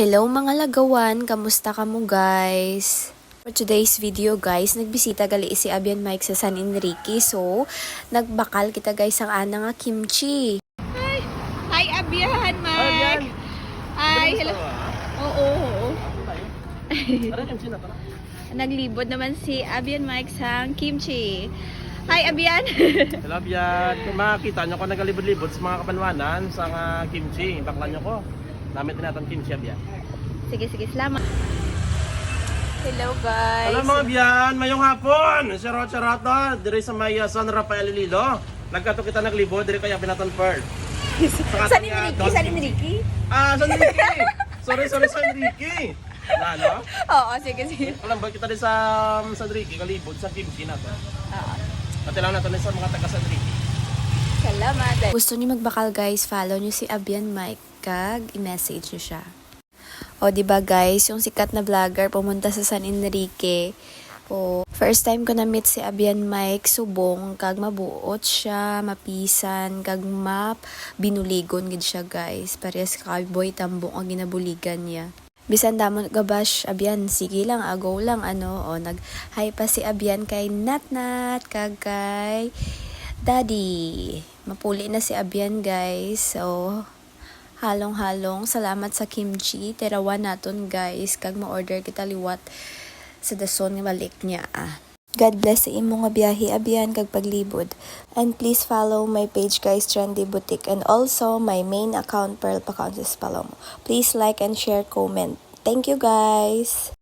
Hello mga lagawan, kamusta ka mo guys? For today's video guys, nagbisita gali si Abian Mike sa San Enrique. So, nagbakal kita guys ang ana nga kimchi. Hi, Abian, Mike. Hi, hello. Oo, oo. Naglibot naman si Abian Mike sa kimchi. Hi, Abian. Hello, Bian. Kung makakita nyo ko nagalibod-libod sa mga kapanwanan sa nga kimchi, bakla nyo ko. Namin tinatan kimchi, Bian. sige, sige, salamat. Hello, guys. Hello mga Bian, mayong hapon. Si Rocha Rata, diri sa may uh, San Rafael Lilo. Nagkato kita naglibod, diri kaya binatan Pearl. Sa San Enrique, San Enrique. Ah, San Enrique. sorry, sorry, San Enrique. Na, no? Oo, sige, sige. Alam ba kita din sa um, San Enrique, kalibod, sa kimchi na to. Oo. Pati lang natin sa mga taga San Enrique. Salamat. Gusto niyo magbakal guys, follow niyo si Abian Mike kag i-message niyo siya. O di ba guys, yung sikat na vlogger pumunta sa San Enrique. O first time ko na meet si Abian Mike subong kag mabuot siya, mapisan kag map binuligon gid siya guys. Parehas ka boy tambong ang ginabuligan niya. Bisan damon gabash Abian, sige lang, agaw lang ano. O nag-hi pa si Abian kay Nat Nat kag kay Daddy. Mapuli na si Abian guys. So, halong-halong salamat sa kimchi. Terawan naton guys. Kag ma-order kita liwat sa dason nga balik niya ah. God bless sa imo nga biyahe abiyan kag paglibod. And please follow my page guys Trendy Boutique and also my main account Pearl Pacances Palomo. Please like and share comment. Thank you guys.